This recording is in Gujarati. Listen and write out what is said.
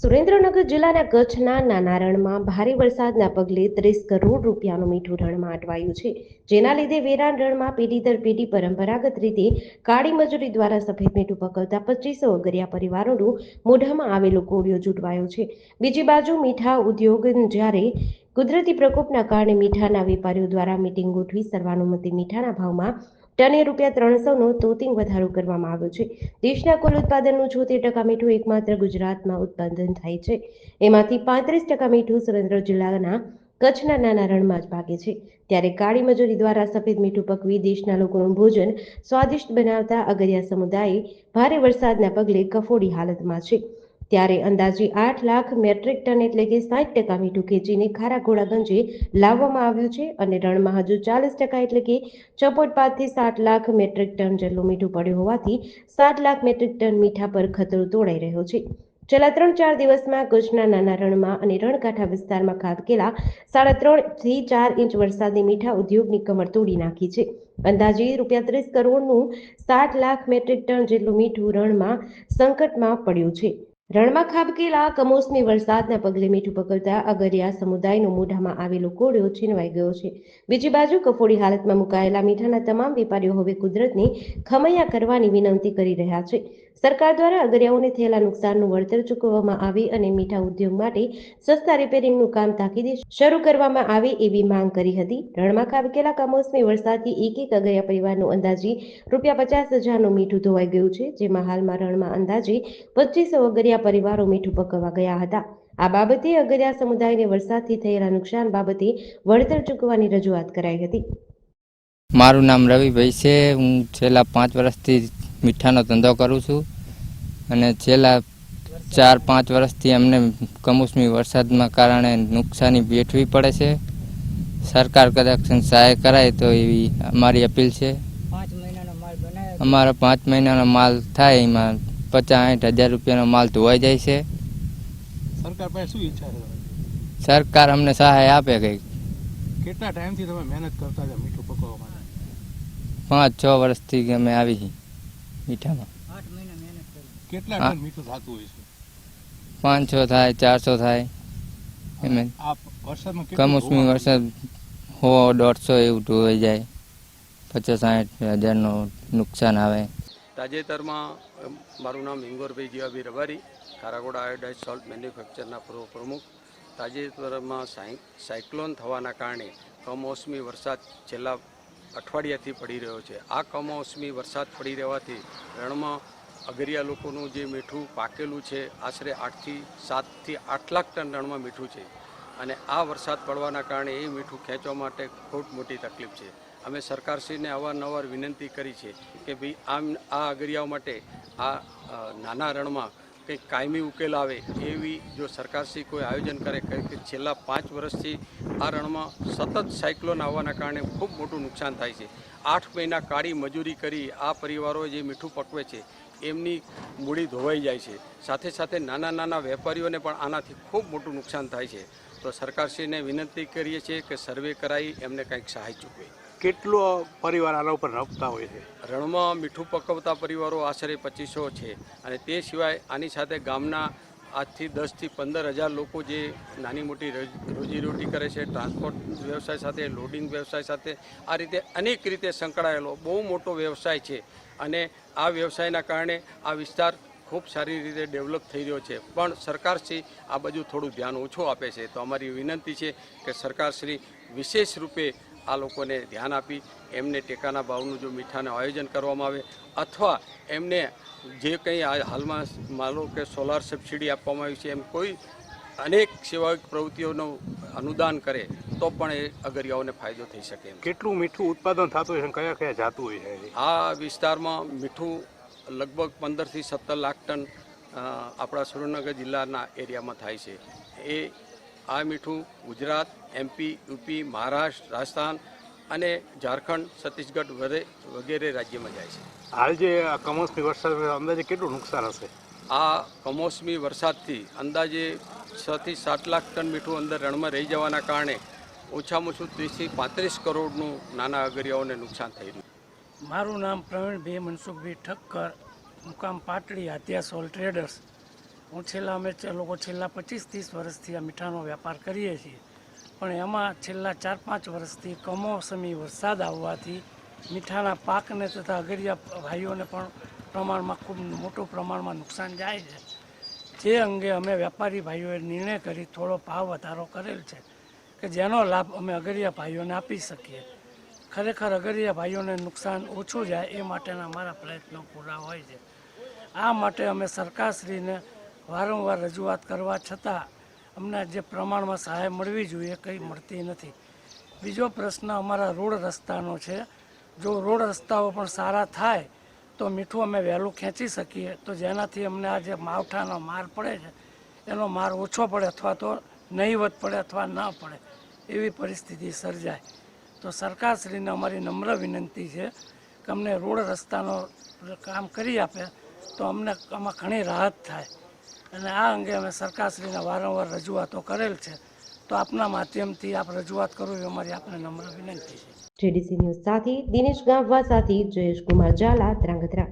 સુરેન્દ્રનગર જિલ્લાના કચ્છના નાના રણમાં ભારે વરસાદના પગલે ત્રીસ કરોડ રૂપિયાનું મીઠું રણમાં અટવાયું છે. જેના લીધે વેરાન રણમાં પેઢી દર પેઢી પરંપરાગત રીતે કાળી મજૂરી દ્વારા સફેદ મીઠું પકવતા પચીસો અગરિયા પરિવારોનું મોઢામાં આવેલો કોળિયો જૂટવાયો છે. બીજી બાજુ મીઠા ઉદ્યોગ જ્યારે કુદરતી પ્રકોપના કારણે મીઠાના વેપારીઓ દ્વારા મીટિંગ ગોઠવી સર્વાનુમતિ મીઠાના ભાવમાં ટને રૂપિયા ત્રણસોનો તોતિંગ વધારો કરવામાં આવ્યો છે. દેશના કુલ ઉત્પાદનનું છોતેર ટકા મીઠું એકમાત્ર ગુજરાતમાં ઉત્પાદન થાય છે. એમાંથી પાંત્રીસ ટકા મીઠું સુરેન્દ્ર જિલ્લાના કચ્છના નાના રણમાં જ ભાગે છે. ત્યારે કાળી મજૂરી દ્વારા સફેદ મીઠું પકવી દેશના લોકોનું ભોજન સ્વાદિષ્ટ બનાવતા અગરિયા સમુદાય ભારે વરસાદના પગલે કફોડી હાલતમાં છે. ત્યારે અંદાજે આઠ લાખ મેટ્રિક ટન એટલે કે સાઠ ટકા મીઠું ખેંચીને ખારા ઘોડાગંજે લાવવામાં આવ્યું છે અને રણમાં હજુ ચાલીસ ટકા એટલે કે ચોપોટ પાંચથી સાત લાખ મેટ્રિક ટન જેટલું મીઠું પડ્યું હોવાથી સાત લાખ મેટ્રિક ટન મીઠા પર ખતરો તોડાઈ રહ્યો છે. છેલ્લા ત્રણ ચાર દિવસમાં કચ્છના નાના રણમાં અને રણકાંઠા વિસ્તારમાં ખાબકેલા સાડા ત્રણથી ચાર ઇંચ વરસાદે મીઠા ઉદ્યોગની કમર તોડી નાખી છે. અંદાજે રૂપિયા ત્રીસ કરોડનું સાત લાખ મેટ્રિક ટન જેટલું મીઠું રણમાં સંકટમાં પડ્યું છે. રણમાં ખાબકેલા કમોસમી વરસાદના પગલે મીઠું પકડતા અગરિયા સમુદાયનો મોઢામાં આવેલો કોળિયો છીનવાઈ ગયો છે. બીજી બાજુ કફોડી હાલતમાં મુકાયેલા મીઠાના તમામ વેપારીઓ હવે કુદરતને ખમૈયા કરવાની વિનંતી કરી રહ્યા છે. સરકાર દ્વારા અગરિયાઓને થયેલા નુકસાનનું વળતર ચૂકવવામાં આવે અને મીઠા ઉદ્યોગ માટે સસ્તા રિપેરિંગનું કામ તાકીદે શરૂ કરવામાં આવે એવી માંગ કરી હતી. રણમાં ખાબકેલા કમોસમી વરસાદથી એક એક અગરિયા પરિવારનું અંદાજે રૂપિયા પચાસ હજારનું મીઠું ધોવાઈ ગયું છે, જેમાં હાલમાં રણમાં અંદાજે પચીસો અગરિયા પરિવારો મીઠું પકવવા ગયા હતા. આ બાબતે અગરિયા સમુદાયને વરસાદથી થયેલા નુકસાન બાબતે વળતર ચૂકવવાની રજૂઆત કરાઈ હતી. મારું નામ રવિભાઈ છે. હું છેલ્લા પાંચ વર્ષથી મીઠાનો ધંધો કરું છું. અને છેલ્લા ચાર પાંચ વર્ષથી અમને કમોસમી વરસાદના કારણે નુકસાની વેઠવી પડે છે. સરકાર કદાચ સહાય કરાય તો એવી અમારી અપીલ છે. અમારો પાંચ મહિનાનો માલ થાય એમાં પચાસ આઠ હજાર રૂપિયાનો માલ ધોવાઈ જાય છે. સરકાર પાસે શું ઈચ્છા છે? તમારી? સરકાર અમને સહાય આપે કંઈક. કેટલા ટાઈમથી તમે મહેનત કરતા હતા મીઠું પકવવા માટે? પાંચ છ વર્ષથી અમે આવી છીએ. મીઠામાં. કેટલા ટન મીઠું થતું હોય છે? પાંચસો થાય ચારસો થાય એમ વરસાદમાં કમોસમી વરસાદ હો દોઢસો એવું ધોવાઈ જાય. પચાસ સાઠ હજારનું નુકસાન આવે. તાજેતરમાં મારું નામ હિંગોરભાઈ જીવાભાઈ રબારી કારાગોડા આયોડાઇઝ સોલ્ટ મેન્યુફેક્ચરના પૂર્વ પ્રમુખ. તાજેતરમાં સાયક્લોન થવાના કારણે કમોસમી વરસાદ છેલ્લા અઠવાડિયાથી પડી રહ્યો છે. આ કમોસમી વરસાદ પડી રહેવાથી રણમાં અગરિયા લોકોનું જે મીઠું પાકેલું છે, આશરે આઠથી સાતથી આઠ લાખ ટન રણમાં મીઠું છે. અને આ વરસાદ પડવાના કારણે એ મીઠું ખેંચવા માટે ખૂબ મોટી તકલીફ છે. અમે સરકારશ્રીને અવારનવાર વિનંતી કરી છે કે ભાઈ આમ આ અગરિયાઓ માટે આ નાના રણમાં કંઈક કાયમી ઉકેલ આવે એવી જો સરકારશ્રી કોઈ આયોજન કરે કે છેલ્લા પાંચ વર્ષથી આ રણમાં સતત સાયક્લોન આવવાના કારણે ખૂબ મોટું નુકસાન થાય છે. આઠ મહિના કાળી મજૂરી કરી આ પરિવારો જે મીઠું પકવે છે, એમની મૂડી ધોવાઈ જાય છે. સાથે સાથે નાના નાના વેપારીઓને પણ આનાથી ખૂબ મોટું નુકસાન થાય છે. તો સરકારશ્રીને વિનંતી કરીએ છીએ કે સર્વે કરાવી એમને કંઈક સહાય ચૂકવે. કેટલો પરિવાર આના ઉપર રમતા હોય છે? રણમાં મીઠું પકવતા પરિવારો આશરે પચીસો છે અને તે સિવાય આની સાથે ગામના આજથી દસથી પંદર હજાર લોકો જે નાની મોટી રોજ- રોજીરોટી કરે છે, ટ્રાન્સપોર્ટ વ્યવસાય સાથે, લોડિંગ વ્યવસાય સાથે, આ રીતે અનેક રીતે સંકળાયેલો, બહુ મોટો વ્યવસાય છે અને આ વ્યવસાયના કારણે આ વિસ્તાર ખૂબ સારી રીતે ડેવલપ થઈ રહ્યો છે. પણ સરકારશ્રી આ બાજુ થોડું ધ્યાન ઓછું આપે છે. તો અમારી વિનંતી છે કે સરકારશ્રી વિશેષ રૂપે આ લોકોને ધ્યાન આપી એમને ટેકાના ભાવનું જો મીઠાનું આયોજન કરવામાં આવે અથવા એમને જે કંઈ હાલમાં માનો કે સોલાર સબસિડી આપવામાં આવી છે એમ કોઈ અનેક સેવાયક પ્રવૃત્તિઓનું અનુદાન કરે તો પણ એ અગરિયાઓને ફાયદો થઈ શકે કેટલું મીઠું ઉત્પાદન થતું હોય છે? કયા કયા જાતું હોય છે આ વિસ્તારમાં મીઠું લગભગ પંદરથી સત્તર લાખ ટન આપણા સુરેન્દ્રનગર જિલ્લાના એરિયામાં થાય છે. એ આ મીઠું ગુજરાત એમપી યુપી મહારાષ્ટ્ર રાજસ્થાન અને ઝારખંડ છત્તીસગઢ વગેરે વગેરે રાજ્યમાં જાય છે. હાલ જે આ કમોસમી વરસાદ અંદાજે કેટલું નુકસાન હશે? આ કમોસમી વરસાદથી અંદાજે છથી સાત લાખ ટન મીઠું અંદર રણમાં રહી જવાના કારણે ઓછામાં ઓછું ત્રીસથી પાંત્રીસ કરોડનું નાના અગરિયાઓને નુકસાન થઈ રહ્યું. મારું નામ પ્રવીણભાઈ મનસુખભાઈ ઠક્કર મુકામ પાટડી હાથિયા સોલ ટ્રેડર્સ. હું છેલ્લા અમે લોકો છેલ્લા પચીસ ત્રીસ વર્ષથી આ મીઠાનો વેપાર કરીએ છીએ. પણ એમાં છેલ્લા ચાર પાંચ વર્ષથી કમોસમી વરસાદ આવવાથી મીઠાના પાકને તથા અગરિયા ભાઈઓને પણ પ્રમાણમાં ખૂબ મોટું પ્રમાણમાં નુકસાન જાય છે. જે અંગે અમે વેપારી ભાઈઓએ નિર્ણય કરી થોડો ભાવ વધારો કરેલ છે કે જેનો લાભ અમે અગરિયા ભાઈઓને આપી શકીએ. ખરેખર અગરિયા ભાઈઓને નુકસાન ઓછું જાય એ માટેના અમારા પ્રયત્નો પૂરા હોય છે. આ માટે અમે સરકારશ્રીને વારંવાર રજૂઆત કરવા છતાં અમને જે પ્રમાણમાં સહાય મળવી જોઈએ કંઈ મળતી નથી. બીજો પ્રશ્ન અમારા રોડ રસ્તાનો છે. જો રોડ રસ્તાઓ પણ સારા થાય, તો મીઠું અમે વહેલું ખેંચી શકીએ. તો જેનાથી અમને આ જે માવઠાનો માર પડે છે, એનો માર ઓછો પડે અથવા તો નહીવત પડે અથવા ન પડે, એવી પરિસ્થિતિ સર્જાય. તો સરકારશ્રીને અમારી નમ્ર વિનંતી છે કે અમને રોડ રસ્તાનો કામ કરી આપે, તો અમને આમાં ઘણી રાહત થાય. અને આ અંગે અમે સરકારશ્રીને વારંવાર રજૂઆતો કરેલ છે. તો આપના માધ્યમથી આપ રજૂઆત કરો એ અમારી આપને નમ્ર વિનંતી છે. જેડીસી ન્યૂઝ સાથે દિનેશ ગામવા સાથે જયેશ કુમાર ઝાલા ધ્રાંગધ્રા.